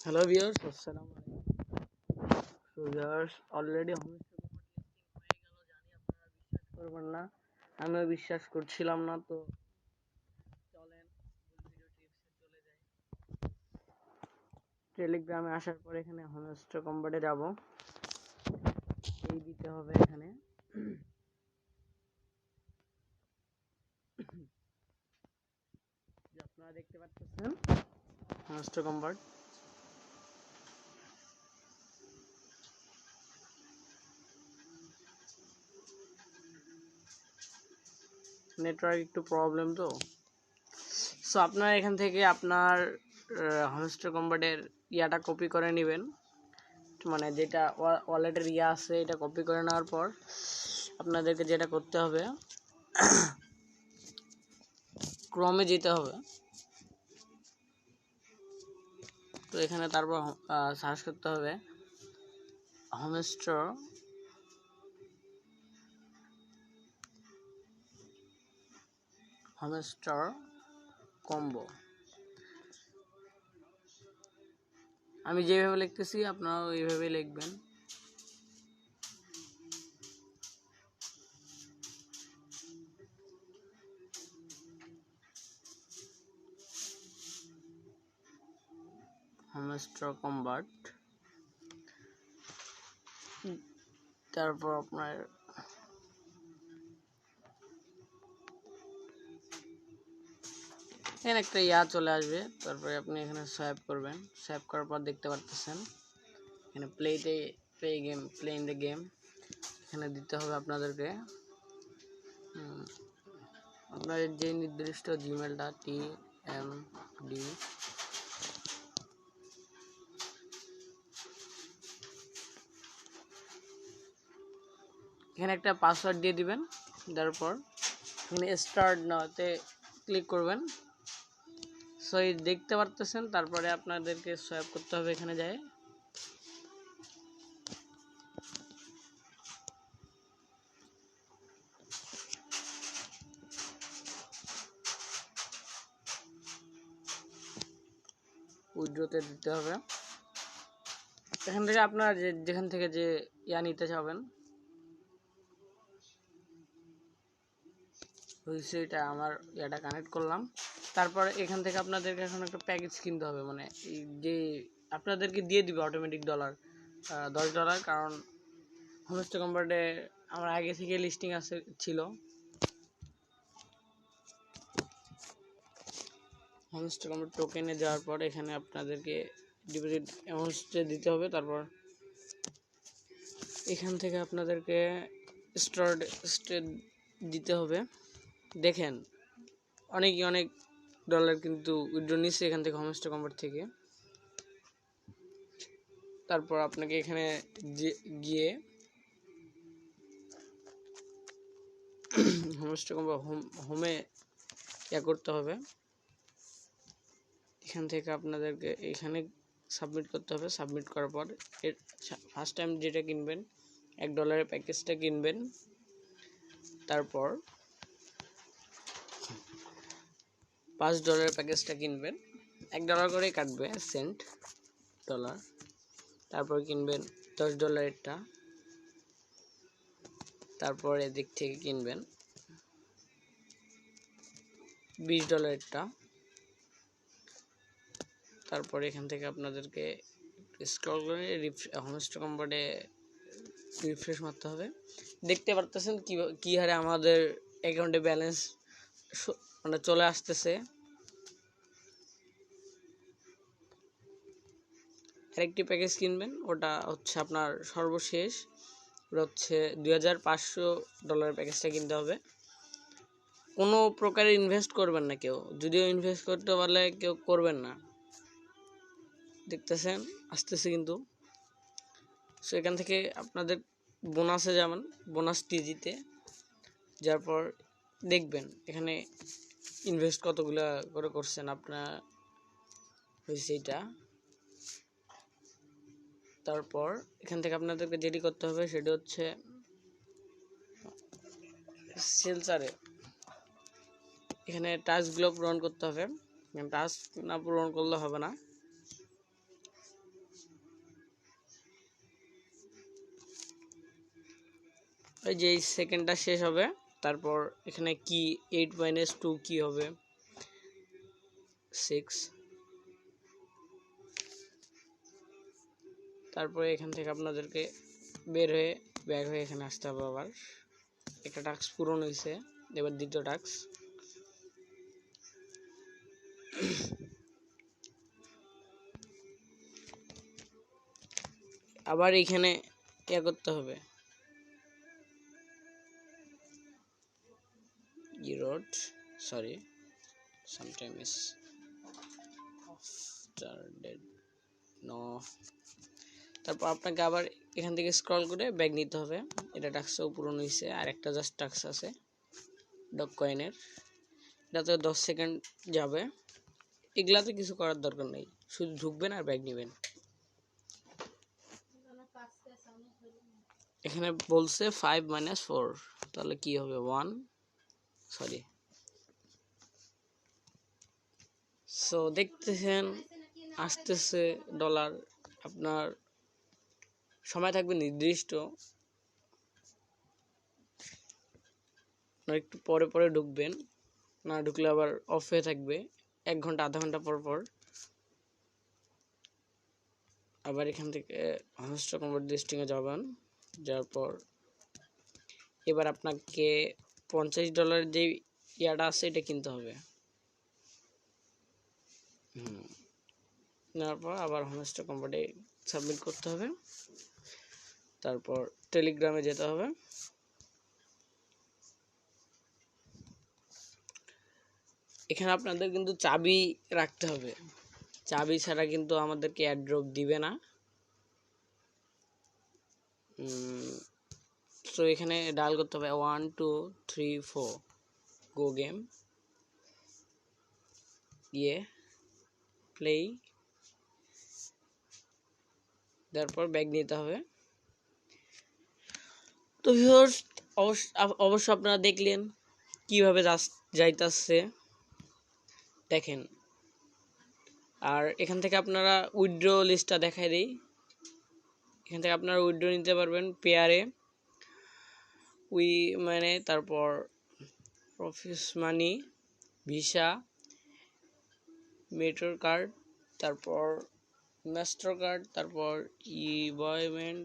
Listing হয়ে গেল জানি আপনারা বিশ্বাস করবেন না। আমিও বিশ্বাস করছিলাম না, তো চলেন টেলিগ্রামে আসার পর এখানে হোমস্টে কোম্পানি যাব। এই দিতে হবে এখানে। আপনারা দেখতে পাচ্ছেন হোমস্টে কম্পার্ট নেটওয়ার্ক একটু প্রবলেম তো। সো আপনার এখান থেকে আপনার হোমস্টে কম্পার্টের ইয়াটা কপি করে নেবেন। মানে যেটা ওয়ালেটের ইয়া আছে, এটা কপি করে নেওয়ার পর আপনাদেরকে যেটা করতে হবে ক্রমে যেতে হবে। তো এখানে তারপর সার্চ করতে হবে হোমস্টোর হোমস্টার কম্বো। আমি যেভাবে লিখতেছি আপনারা এইভাবে লিখবেন। হোমস্টার কম্বার্ট তারপর আপনার এখানে একটা ইয়া চলে আসবে। তারপরে আপনি এখানে সোয়াইপ করবেন। সোয়াইপ করার পর দেখতে পারতেছেন। এখানে প্লেতে play game play in the game এখানে দিতে হবে আপনাদেরকে। আপনাদের যে নির্দিষ্ট জিমেলটা টি এম ডি এখানে একটা পাসওয়ার্ড দিয়ে দিবেন। তারপর এখানে স্টার্ট নাতে ক্লিক করবেন। সো এই দেখতে পারতেছেন, তারপরে আপনাদেরকে সোয়াপ করতে হবে এখানে যায়। উইড্রোতে দিতে হবে। এখান থেকে আপনারা যে, যেখান থেকে যে ইয়া নিতে চাবেন। হয়েছে এটা, আমার ইয়াটা কানেক্ট করলাম। তারপর এখান থেকে আপনাদেরকে এখন একটা প্যাকেজ কিনতে হবে মানে যে আপনাদেরকে দিয়ে দিবে অটোমেটিক ডলার দশ ডলার কারণ হোমস্টে কম্পার্টে আমার আগে থেকে লিস্টিং আছে, ছিল। হোমস্টে কম্পার্ট টোকেনে যাওয়ার পর এখানে আপনাদেরকে ডিপোজিট অ্যামাউন্টে দিতে হবে, তারপর এখান থেকে আপনাদেরকে স্টার্ট স্টেট দিতে হবে। দেখেন, অনেকই, অনেক ডলার কিন্তু উইড্রো নিচ্ছে এখান থেকে হোমস্টে কম্পার থেকে। তারপর আপনাকে এখানে গিয়ে হোমস্টে কম্পার হোম হোমে ইয়া করতে হবে। এখান থেকে আপনাদেরকে এখানে সাবমিট করতে হবে। সাবমিট করার পর এর ফার্স্ট টাইম যেটা কিনবেন, এক ডলারের প্যাকেজটা কিনবেন। তারপর পাঁচ ডলারের প্যাকেজটা কিনবেন। এক ডলার করেই কাটবে সেন্ট ডলার। তারপর কিনবেন দশ ডলারেরটা। তারপর এদিক থেকে কিনবেন বিশ ডলারেরটা। তারপর এখান থেকে আপনাদেরকে স্ক্রল করে হোমস্টে কম্পার্টে রিফ্রেশ মারতে হবে। দেখতে পারতেছেন কী কী হারে আমাদের অ্যাকাউন্টে ব্যালেন্স মানে চলে আসতেছে। আরেকটি প্যাকেজ কিনবেন, ওটা হচ্ছে আপনার সর্বশেষ। ওটা হচ্ছে দুই হাজার পাঁচশো ডলারের প্যাকেজটা কিনতে হবে। কোনো প্রকারে ইনভেস্ট করবেন না কেউ। যদিও ইনভেস্ট করতে পারলে কেউ করবেন না। দেখতেছেন, আসতেছে কিন্তু। সো এখান থেকে আপনাদের বোনাসে যাবেন বোনাস টিজিতে যার পর দেখবেন, এখানে ইনভেস্ট কতগুলা করে করছেন আপনার হয়েছে এটা তারপর এখান থেকে আপনাদেরকে যেটি করতে হবে, সেটি হচ্ছে সেলসারে এখানে টাস্কগুলো পূরণ করতে হবে। টাস্ক না পূরণ করলে হবে না। এই যে সেকেন্ডটা শেষ হবে। তারপর এখানে কি এইট মাইনাস টু কি হবে? সিক্স তারপরে এখান থেকে আপনাদেরকে বের হয়ে ব্যাগ হয়ে এখানে আসতে হবে আবার। একটা টাস্ক পূরণ হয়েছে। এবার দ্বিতীয় টাস্ক আবার এখানে ইয়ে করতে হবে। Erode sorry sometimes after dead no তারপর আপনাকে আবার এখান থেকে স্ক্রল করে ব্যাগ নিতে হবে। এটা টাক্সও পূরণ হয়েছে আর একটা জাস্ট টাক্স আছে ডক কয়েনের এটাতে দশ সেকেন্ড যাবে। এগুলাতে কিছু করার দরকার নেই, শুধু ঢুকবেন আর ব্যাগ নেবেন। এখানে বলছে ফাইভ মাইনাস ফোর তাহলে কি হবে? ওয়ান সরি সো দেখতেছেন, আসতেছে ডলার আপনার সময় থাকবে নির্দিষ্ট। একটু পরে পরে ঢুকবেন, না ঢুকলে আবার অফ হয়ে থাকবে। এক ঘণ্টা, আধা ঘণ্টা পর পর। আবার এখান থেকে হনস্ট কনভার্ট লিস্টিংয়ে যাবেন, যাওয়ার পর এবার আপনাকে পঞ্চাশ ডলার যে ইয়াটা আছে, এটা কিনতে হবে। হুম। নেওয়ার পর আবার হোমস্ট কম্পার্টে সাবমিট করতে হবে। তারপর টেলিগ্রামে যেতে হবে। এখানে আপনাদের কিন্তু চাবি রাখতে হবে। চাবি ছাড়া কিন্তু আমাদেরকে অ্যাড্রপ দিবে না। তো এখানে ডায়াল করতে হবে one two three four go game ইয়ে। প্লে তারপর ব্যাগ নিতে হবে। তো ভিউয়ার্স অবশ্য আপনারা দেখলেন কীভাবে যাইতাছে। দেখেন। আর এখান থেকে আপনারা উইড্রো লিস্টটা দেখাই দিই। এখান থেকে আপনারা উইড্রো নিতে পারবেন পেয়ারে উই মানে তারপর office money visa metro card, তারপর মাস্টার কার্ড, তারপর ইবয়মেন্ট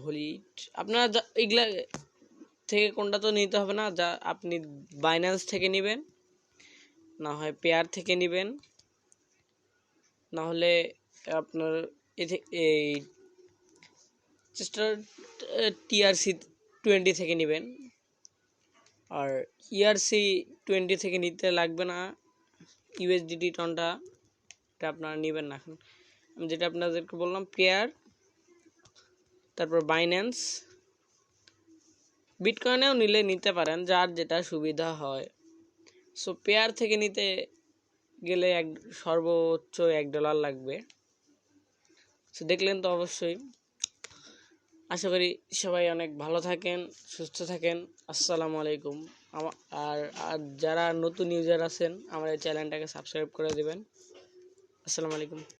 ভলিট। আপনারা এগুলা থেকে কোনটা তো নিতে হবে না, যা আপনি বাইন্যান্স থেকে নেবেন, না হয় পেয়ার থেকে নেবেন। না হলে আপনার এই চেষ্টা টিআরসি টোয়েন্টি থেকে নেবেন। আর ইআরসি টোয়েন্টি থেকে নিতে লাগবে না। ইউএসডিটি টনটা এটা আপনারা নেবেন না এখন। আমি যেটা আপনাদেরকে বললাম পেয়ার তারপর বাইন্যান্স বিটকয়েনেও নিলে নিতে পারেন, যার যেটা সুবিধা হয়। সো পেয়ার থেকে নিতে গেলে এক, সর্বোচ্চ এক ডলার লাগবে। সো দেখলেন তো অবশ্যই। আশা করি সবাই অনেক ভালো থাকেন, সুস্থ থাকেন। আসসালামু আলাইকুম। আর আর যারা নতুন ইউজার আছেন আমার এই চ্যানেলটাকে সাবস্ক্রাইব করে দেবেন। আসসালামু আলাইকুম।